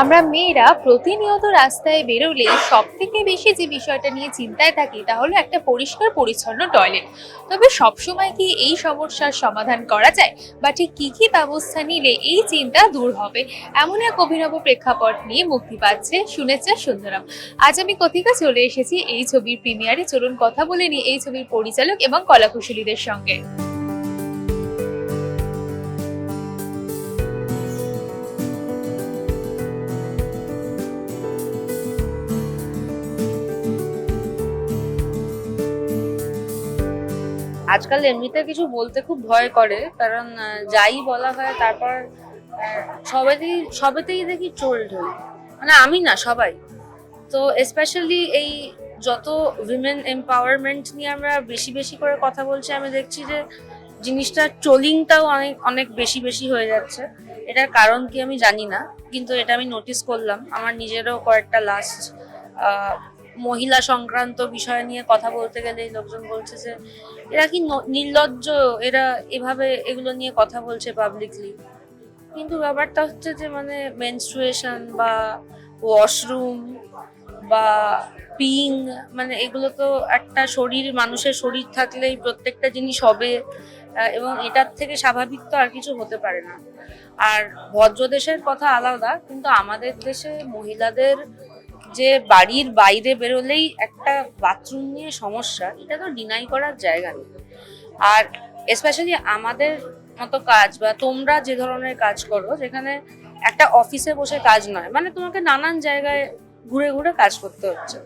আমরা মেয়েরা প্রতিনিয়ত রাস্তায় বেরোলে সব থেকে বেশি যে বিষয়টা নিয়ে চিন্তায় থাকি তা হলো একটা পরিষ্কার পরিচ্ছন্ন টয়লেট। তবে সবসময় কি এই সমস্যার সমাধান করা যায়? বা ঠিক কী কী ব্যবস্থা নিলে এই চিন্তা দূর হবে? এমন এক অভিনব প্রেক্ষাপট নিয়ে মুক্তি পাচ্ছে শুনেছে সুন্দরম। আজ আমি কথিকা চলে এসেছি এই ছবির প্রিমিয়ারে চলুন কথা বলে নিই এই ছবির পরিচালক এবং কলাকুশলীদের সঙ্গে। আজকাল এমনিতে কিছু বলতে খুব ভয় করে কারণ যাই বলা হয় তারপর আহ, সবেতেই দেখি ট্রোল ঢোল মানে আমি না সবাই। তো স্পেশালি এই যত উইমেন এম্পাওয়ারমেন্ট নিয়ে আমরা বেশি বেশি করে কথা বলছি আমি দেখছি যে জিনিসটা ট্রোলিংটাও অনেক অনেক বেশি বেশি হয়ে যাচ্ছে। এটার কারণ কি আমি জানি না কিন্তু এটা আমি নোটিস করলাম। আমার নিজেরও কয়েকটা লাস্ট মহিলা সংক্রান্ত বিষয় নিয়ে কথা বলতে গেলে লোকজন বলছে যে, এরা কি নির্লজ্জ? এরা এভাবে এগুলো নিয়ে কথা বলছে পাবলিকলি কিন্তু ব্যাপারটা হচ্ছে যে মানে মেনস্ট্রুয়েশন বা ওয়াশরুম বা পিং মানে এগুলো তো একটা শরীর, মানুষের শরীর থাকলেই প্রত্যেকটা জিনিস হবে এবং এটার থেকে স্বাভাবিক তো আর কিছু হতে পারে না। আর ভদ্র দেশের কথা আলাদা, কিন্তু আমাদের দেশে মহিলাদের যে বাড়ির বাইরে বেরোলেই একটা বাথরুম নিয়ে সমস্যা, এটা তো ডিনাই করার জায়গা নেই। আর স্পেশালি আমাদের মতো কাজ বা তোমরা যে ধরনের কাজ করো, যেখানে একটা অফিসে বসে কাজ নয় মানে তোমাকে নানান জায়গায় ঘুরে ঘুরে কাজ করতে হচ্ছে।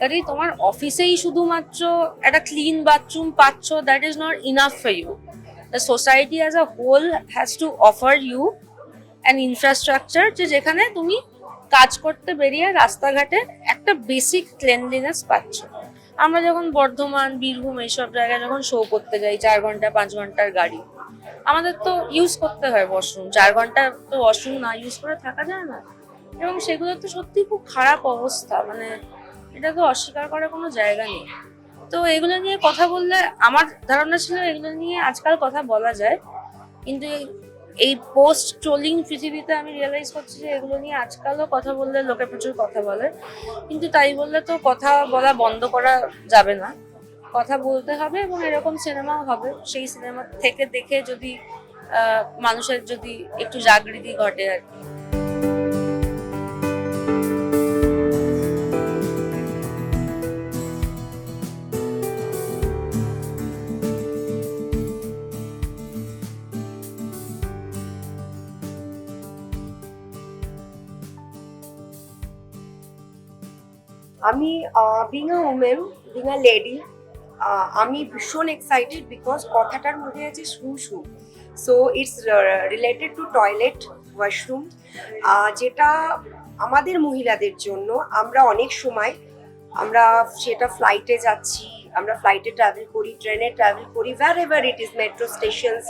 কাজেই তোমার অফিসেই শুধুমাত্র একটা ক্লিন বাথরুম পাচ্ছ that is not enough for you the society as a whole has to offer you an infrastructure যে যেখানে তুমি কাজ করতে বেরিয়ে রাস্তাঘাটে একটা বেসিক ক্লেনলিনেস পাচ্ছ। আমরা যখন বর্ধমান, বীরভূম এইসব জায়গায় যখন শো করতে যাই, চার ঘণ্টা, পাঁচ ঘণ্টার গাড়ি, আমাদের তো ইউজ করতে হয় ওয়াশরুম চার ঘণ্টা তো ওয়াশরুম না ইউজ করে থাকা যায় না। এবং সেগুলো তো সত্যি খুব খারাপ অবস্থা মানে এটা তো অস্বীকার করার কোনো জায়গা নেই। তো এগুলো নিয়ে কথা বললে, আমার ধারণা ছিল এগুলো নিয়ে আজকাল কথা বলা যায়, কিন্তু এই- পোস্ট ট্রোলিং পৃথিবীতে আমি রিয়েলাইজ করছি যে এগুলো নিয়ে আজকালও কথা বললে লোকে প্রচুর কথা বলে। কিন্তু তাই বললে তো কথা বলা বন্ধ করা যাবে না। কথা বলতে হবে এবং এরকম সিনেমাও হবে। সেই সিনেমা থেকে দেখে যদি মানুষের যদি একটু জাগৃতি ঘটে আর কি। আমি being a women being a lady আমি ভীষণ এক্সাইটেড বিকজ কথাটার মধ্যে আছে শু শু so it's related to toilet washroom যেটা আমাদের মহিলাদের জন্য আমরা অনেক সময়, আমরা সেটা ফ্লাইটে যাচ্ছি, আমরা ফ্লাইটে ট্রাভেল করি ট্রেনে ট্রাভেল করি wherever it is metro stations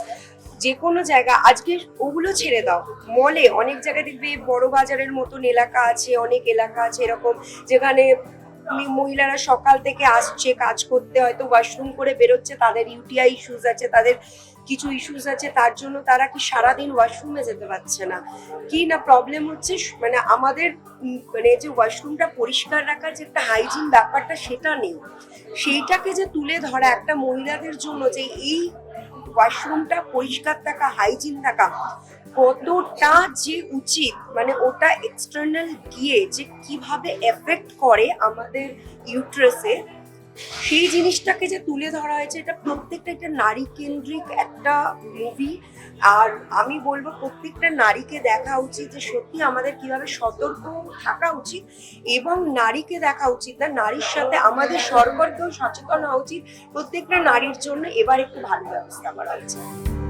যে কোনো জায়গা, আজকে ওগুলো ছেড়ে দাও। মলে অনেক জায়গায় দেখবে বড় বাজারের মতন এলাকা আছে, অনেক এলাকা আছে এরকম, যেখানে মহিলারা সকাল থেকে আসছে, কাজ করতে হয়তো ওয়াশরুম করে বেরোচ্ছে, তাদের ইউটিআই ইস্যুস আছে, তাদের কিছু ইস্যুস আছে, তার জন্য তারা কি সারাদিন ওয়াশরুমে যেতে পারছে না? কি না প্রবলেম হচ্ছে? মানে আমাদের মানে যে ওয়াশরুমটা পরিষ্কার রাখার যে একটা হাইজিন ব্যাপারটা সেটা নেই। সেইটাকে যে তুলে ধরা একটা মহিলাদের জন্য যে এই ওয়াশরুমটা পরিষ্কার থাকা হাইজিন থাকা, কতটা যে উচিত মানে ওটা এক্সটার্নাল গিয়ে যে কীভাবে এফেক্ট করে আমাদের ইউট্রাসে সেই জিনিসটাকে যে তুলে ধরা হয়েছে, এটা প্রত্যেকটা একটা নারী কেন্দ্রিক একটা মুভি আর আমি বলব, প্রত্যেকটা নারীকে দেখা উচিত যে সত্যি আমাদের কীভাবে সতর্ক থাকা উচিত এবং নারীকে দেখা উচিত। না, নারীর সাথে আমাদের সরকারকেও সচেতন হওয়া উচিত। প্রত্যেকটা নারীর জন্য এবার একটু ভালো ব্যবস্থা করা উচিত।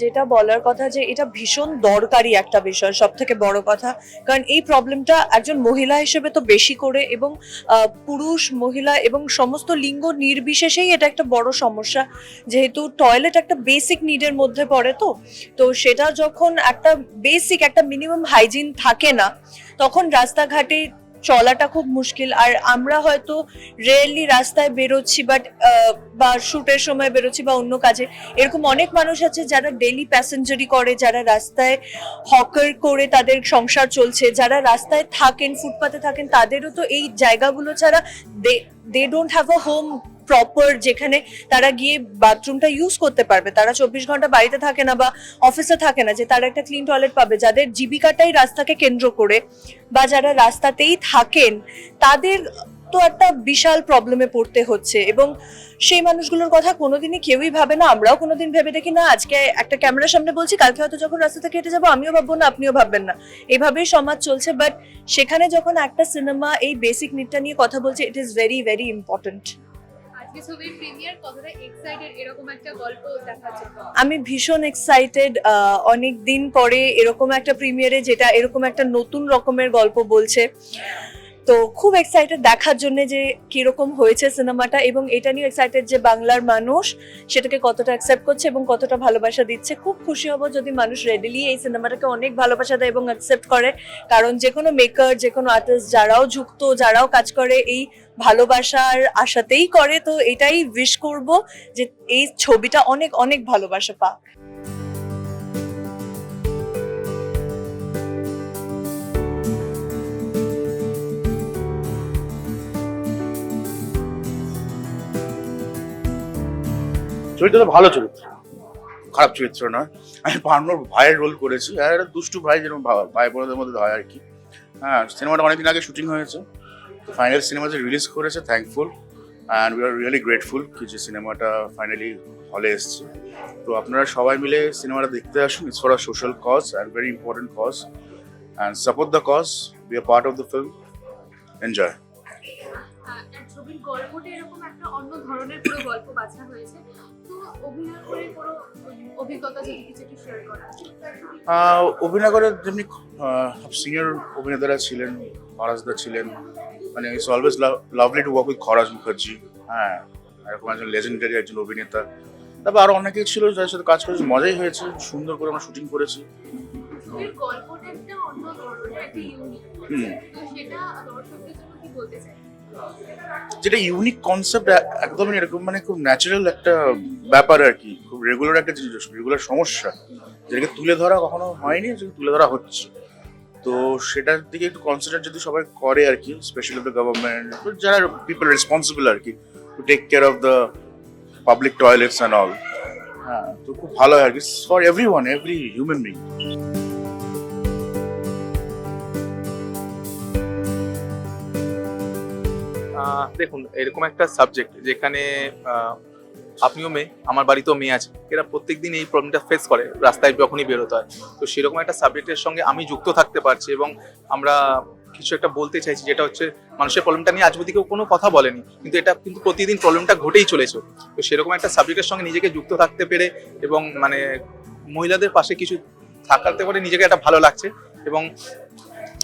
যেটা বলার কথা যে এটা ভীষণ দরকারি একটা বিষয় সব থেকে বড় কথা। কারণ এই প্রবলেমটা একজন মহিলা হিসেবে তো বেশি করে এবং পুরুষ, মহিলা এবং সমস্ত লিঙ্গ নির্বিশেষেই এটা একটা বড় সমস্যা। যেহেতু টয়লেট একটা বেসিক নিডের মধ্যে পড়ে তো তো সেটা যখন একটা বেসিক একটা মিনিমাম হাইজিন থাকে না, তখন রাস্তাঘাটে চলাটা খুব মুশকিল। আর আমরা হয়তো রেয়ারলি রাস্তায় বেরোচ্ছি বাট বা শ্যুটের সময় বেরোচ্ছি বা অন্য কাজে। এরকম অনেক মানুষ আছে যারা ডেলি প্যাসেঞ্জারি করে, যারা রাস্তায় হকার করে তাদের সংসার চলছে। যারা রাস্তায় থাকেন ফুটপাতে থাকেন, তাদেরও তো এই জায়গাগুলো ছাড়া they don't have a home proper যেখানে তারা গিয়ে বাথরুমটা ইউজ করতে পারবে। তারা চব্বিশ ঘণ্টা বাড়িতে থাকে না বা অফিসে থাকে না যে তারা একটা ক্লিন টয়লেট পাবে। যাদের জীবিকাটাই রাস্তাকে কেন্দ্র করে বা যারা রাস্তাতেই থাকেন, তাদের তো একটা বিশাল প্রবলেমে পড়তে হচ্ছে। এবং সেই মানুষগুলোর কথা কোনোদিনই কেউই ভাবে না। আমরাও কোনোদিন ভেবে দেখি না, আজকে একটা ক্যামেরার সামনে বলছি, কালকে হয়তো যখন রাস্তা থেকে হেঁটে যাব, আমিও ভাববো না, আপনিও ভাববেন না। এইভাবেই সমাজ চলছে বাট সেখানে যখন একটা সিনেমা এই বেসিক নিডটা নিয়ে কথা বলছে it is very very important আজকে ছবির প্রিমিয়ার কতটা এক্সাইটেড এরকম একটা গল্প দেখাচ্ছে? আমি ভীষণ এক্সাইটেড অনেক দিন পরে এরকম একটা প্রিমিয়ারে যেটা এরকম একটা নতুন রকমের গল্প বলছে। তো খুব এক্সাইটেড দেখার জন্য যে কীরকম হয়েছে সিনেমাটা এবং এটা নিয়ে এক্সাইটেড যে বাংলার মানুষ সেটাকে কতটা অ্যাকসেপ্ট করছে এবং কতটা ভালোবাসা দিচ্ছে। খুব খুশি হব যদি মানুষ রেডিলি এই সিনেমাটাকে অনেক ভালোবাসা দেয় এবং অ্যাকসেপ্ট করে। কারণ যে কোনো মেকার যে কোনো আর্টিস্ট যারাও যুক্ত, যারাও কাজ করে এই ভালোবাসার আশাতেই করে, তো এটাই উইশ করব যে এই ছবিটা অনেক অনেক ভালোবাসা পাক। চরিত্রটা ভালো চরিত্র। খারাপ চরিত্র নয়। আমি পার্নোর ভাইয়ের রোল করেছি। আর একটা দুষ্টু ভাই যেরকম ভাই বোনদের মধ্যে হয় আর কি। হ্যাঁ সিনেমাটা অনেকদিন আগে শুটিং হয়েছে। তো ফাইনাল যে রিলিজ করেছে thankful and we are really grateful কি যে সিনেমাটা ফাইনালি হলে এসছে। তো আপনারা সবাই মিলে সিনেমাটা দেখতে আসুন। It's for a social cause and very important cause and support the cause be a part of the film enjoy গল্পটা এরকম একটা অন্য ধরনের পুরো গল্প বাছা হয়েছে? অভিনয় করে কোনো অভিজ্ঞতা যদি কিছু একটু শেয়ার করা অভিনয় করার যেমনি সিনিয়র অভিনেতারা ছিলেন খরাজদা ছিলেন মানে it's always lovely to work with Kharaj Mukherjee হ্যাঁ এরকম একজন লেজেন্ডারি একজন অভিনেতা। তারপর আরও অনেকেই ছিল যাদের সাথে কাজ করেছি মজাই হয়েছে সুন্দর করে আমরা শুটিং করেছি। হুম। যেটা ইউনিক কনসেপ্ট একদমই এরকম মানে খুব ন্যাচারাল একটা ব্যাপার আর কি। খুব রেগুলার একটা জিনিস রেগুলার সমস্যা। যেটাকে তুলে ধরা কখনো হয়নি যেটা তুলে ধরা হচ্ছে। তো সেটার দিকে একটু কনসিডার যদি সবাই করে আর কি স্পেশালি দ্য গভর্নমেন্ট যারা পিপল রেসপন্সিবল আর কি to take care of the public toilets and all হ্যাঁ তো খুব ভালো হয় আর কি। For every one every human being দেখুন, এরকম একটা সাবজেক্ট যেখানে আপনিও মেয়ে, আমার বাড়িতেও মেয়ে আছে, এরা প্রত্যেক দিন এই প্রবলেমটা ফেস করে, রাস্তায় যখনই বেরোতে হয়। তো সেরকম একটা সাবজেক্টের সঙ্গে আমি যুক্ত থাকতে পারছি এবং আমরা কিছু একটা বলতে চাইছি, যেটা হচ্ছে মানুষের প্রবলেমটা নিয়ে আজ অব্দি কেউ কোনো কথা বলেনি, কিন্তু এটা কিন্তু প্রতিদিন প্রবলেমটা ঘটেই চলেছে। তো সেরকম একটা সাবজেক্টের সঙ্গে নিজেকে যুক্ত থাকতে পেরে এবং মানে মহিলাদের পাশে কিছু থাকাতে পারে নিজেকে একটা ভালো লাগছে এবং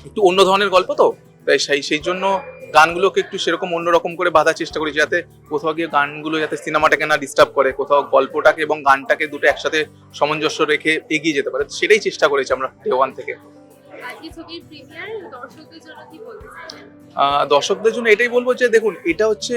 একটু অন্য ধরনের গল্প তো, তাই সেই সেই জন্য গানগুলোকে একটু সেরকম অন্যরকম করে বাঁধার চেষ্টা করি যাতে কোথাও গিয়ে গানগুলো যাতে সিনেমাটাকে না ডিস্টার্ব করে কোথাও গল্পটাকে এবং গানটাকে দুটো একসাথে সামঞ্জস্য রেখে এগিয়ে যেতে পারে। সেটাই চেষ্টা করেছি আমরা ডে ওয়ান থেকে। দর্শকদের জন্য এটাই বলব যে দেখুন এটা হচ্ছে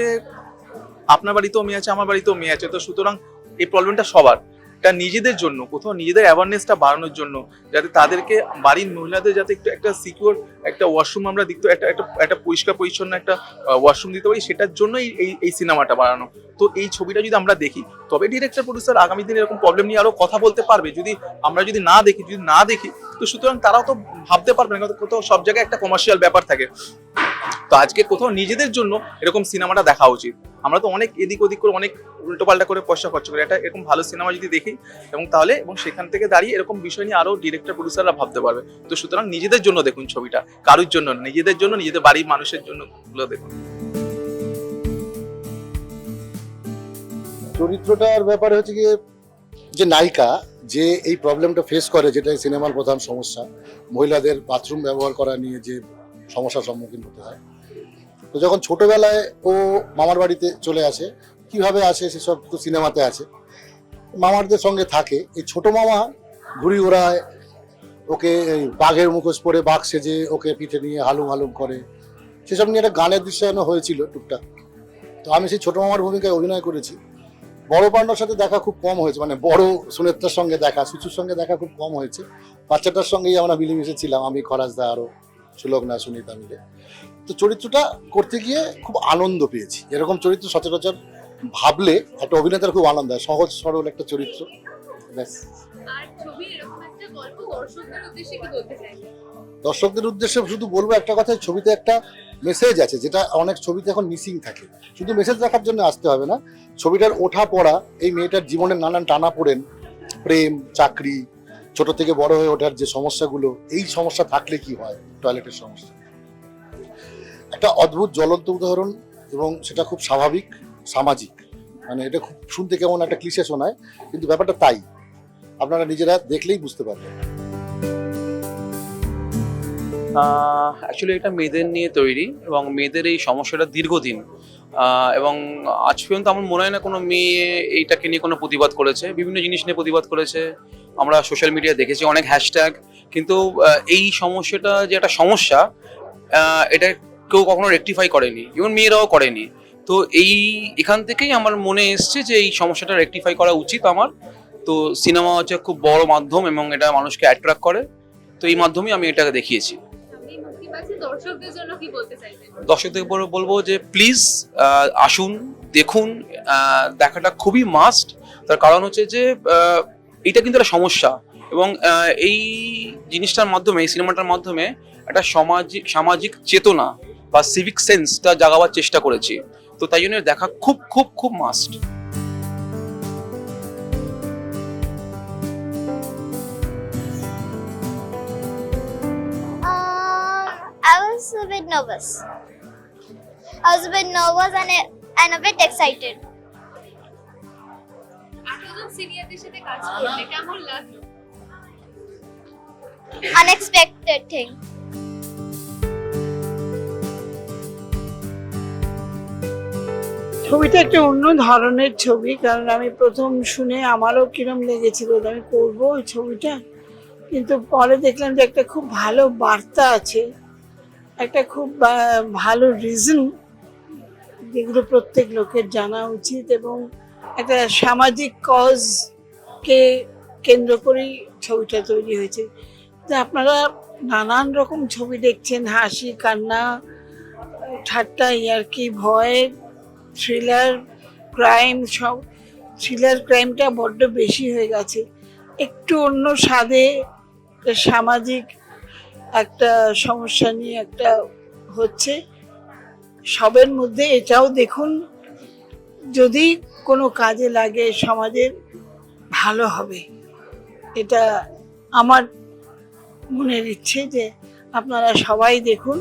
আপনার বাড়িতেও মেয়ে আছে আমার বাড়িতেও মেয়ে আছে। তো সুতরাং এই প্রবলেমটা সবার। এটা নিজেদের জন্য, কোথাও নিজেদের অ্যাওয়ারনেসটা বাড়ানোর জন্য, যাতে তাদেরকে, বাড়ির মহিলাদের যাতে একটু একটা সিকিউর একটা ওয়াশরুম আমরা দিতে একটা একটা একটা পরিষ্কার পরিচ্ছন্ন একটা ওয়াশরুম দিতে পারি, সেটার জন্যই এই এই সিনেমাটা বানানো। তো এই ছবিটা যদি আমরা দেখি, তবে ডিরেক্টর প্রডিউসার আগামী দিনে এরকম প্রবলেম নিয়ে আরও কথা বলতে পারবে। যদি আমরা যদি না দেখি, যদি না দেখি, তো সুতরাং তারাও তো ভাবতে পারবে না, কোথাও সব জায়গায় একটা কমার্শিয়াল ব্যাপার থাকে। তো আজকে কোথাও নিজেদের জন্য এরকম সিনেমাটা দেখা উচিত। আমরা তো অনেক এদিক ওদিক করে অনেক উল্টোপাল্টা করে পয়সা খরচ করি। একটা এরকম ভালো সিনেমা যদি দেখি, এবং তাহলে এবং সেখান থেকে দাঁড়িয়ে এরকম বিষয় নিয়ে আরও ডিরেক্টর প্রডিউসাররা ভাবতে পারবে। তো সুতরাং নিজেদের জন্য দেখুন ছবিটা, কারুর জন্য নিজেদের জন্য, নিজেদের বাড়ির মানুষের জন্য দেখুন। চরিত্রটার ব্যাপারে হচ্ছে গিয়ে যে নায়িকা, যে এই প্রবলেমটা ফেস করে যেটা সিনেমার প্রধান সমস্যা, মহিলাদের বাথরুম ব্যবহার করা নিয়ে যে সমস্যার সম্মুখীন হতে হয় তো যখন ছোটবেলায় ও মামার বাড়িতে চলে আসে, কীভাবে আসে সেসব তো সিনেমাতে আছে। মামারদের সঙ্গে থাকে। এই ছোট মামা ঘুড়ি ওড়ায়, ওকে বাঘের মুখোশ পরে বাঘ সেজে ওকে পিঠে নিয়ে হালুম হালুম করে। সেসব নিয়ে একটা গানের দৃশ্যায়নও হয়েছিল টুকটাক। তো আমি সেই ছোট মামার ভূমিকায় অভিনয় করেছি। বড় পান্ডার সাথে দেখা খুব কম হয়েছে মানে বড় সুনেত্রার সঙ্গে দেখা, সুচুর সঙ্গে দেখা খুব কম হয়েছে। বাচ্চাটার সঙ্গেই আমরা মিলেমিশে ছিলাম, আমি খরাজদা আরও সুলগ্না সুনিতা মিলে। তো চরিত্রটা করতে গিয়ে খুব আনন্দ পেয়েছি। এরকম চরিত্র সচরাচর ভাবলে একটা অভিনেতার খুব আনন্দ হয়। সহজ সরল একটা চরিত্র। ব্যাস। দর্শকদের উদ্দেশ্যে শুধু বলব একটা কথা ছবিতে একটা মেসেজ আছে যেটা অনেক ছবিতে এখন মিসিং থাকে। শুধু মেসেজ দেখার জন্য আসতে হবে না। ছবিটার ওঠা পড়া এই মেয়েটার জীবনের নানান টানা পড়েন। প্রেম চাকরি ছোট থেকে বড় হয়ে ওঠার যে সমস্যাগুলো এই সমস্যা থাকলে কি হয়? টয়লেটের সমস্যা। একটা অদ্ভুত জ্বলন্ত উদাহরণ এবং সেটা খুব স্বাভাবিক, সামাজিক। মানে এটা খুব শুনতে কেমন একটা ক্লিশে শোনায়, কিন্তু ব্যাপারটা তাই। আপনারা নিজেরা দেখলেই বুঝতে পারবেন। অ্যাকচুয়ালি এটা মেয়েদের নিয়ে তৈরি এবং মেয়েদের এই সমস্যাটা দীর্ঘদিন। এবং আজ পর্যন্ত আমার মনে হয় না কোনো মেয়ে এইটাকে নিয়ে কোনো প্রতিবাদ করেছে। বিভিন্ন জিনিস নিয়ে প্রতিবাদ করেছে। আমরা সোশ্যাল মিডিয়া দেখেছি অনেক হ্যাশট্যাগ কিন্তু এই সমস্যাটা যে একটা সমস্যা এটা কেউ কখনো রেকটিফাই করেনি ইভেন মেয়েরাও করেনি। তো এই এখান থেকেই আমার মনে এসছে যে এই সমস্যাটা রেকটিফাই করা উচিত আমার। তো সিনেমা হচ্ছে খুব বড় মাধ্যম এবং এটা মানুষকে অ্যাট্রাক্ট করে। তো এই মাধ্যমে আমি এটাকে দেখিয়েছি। দর্শকদের দর্শকদের বলব যে প্লিজ আসুন দেখুন দেখাটা খুবই মাস্ট তার কারণ হচ্ছে যে এটা কিন্তু একটা সমস্যা এবং এই জিনিসটার মাধ্যমে এই সিনেমাটার মাধ্যমে একটা সামাজিক সামাজিক চেতনা বা সিভিক সেন্সটা জাগাবার চেষ্টা করেছি। তো তাই জন্য দেখা খুব খুব খুব মাস্ট unexpected thing. ছবিটা একটা অন্য ধরনের ছবি, কারণ আমি প্রথম শুনে আমারও কিরম লেগেছিল আমি করব ওই ছবিটা। কিন্তু পরে দেখলাম যে একটা খুব ভালো বার্তা আছে, একটা খুব ভালো রিজন যেগুলো প্রত্যেক লোকের জানা উচিত এবং একটা সামাজিক কজকে কেন্দ্র করেই ছবিটা তৈরি হয়েছে। তো আপনারা নানান রকম ছবি দেখছেন, হাসি, কান্না, ঠাট্টা, ইয়ার্কি, ভয় থ্রিলার ক্রাইম সব থ্রিলার ক্রাইমটা বড্ড বেশি হয়ে গেছে। একটু অন্য স্বাদে সামাজিক একটা সমস্যা নিয়ে একটা হচ্ছে। সবের মধ্যে এটাও দেখুন, যদি কোনো কাজে লাগে সমাজের ভালো হবে। এটা আমার মনের ইচ্ছে যে আপনারা সবাই দেখুন।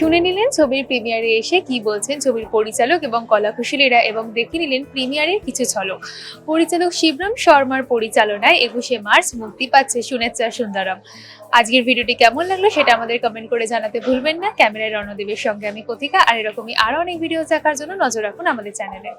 শুনে নিলেন ছবির প্রিমিয়ারে এসে কি বলছেন ছবির পরিচালক এবং কলাকুশলীরা এবং দেখে নিলেন প্রিমিয়ারের কিছু ঝলক। পরিচালক শিবরাম শর্মার পরিচালনায় একুশে মার্চ মুক্তি পাচ্ছে সুনেত্রা সুন্দরম। আজকের ভিডিওটি কেমন লাগল সেটা আমাদের কমেন্ট করে জানাতে ভুলবেন না। ক্যামেরায় রণদেবের সঙ্গে আমি কথিকা। আর এরকমই আরও অনেক ভিডিও দেখার জন্য নজর রাখুন আমাদের চ্যানেলে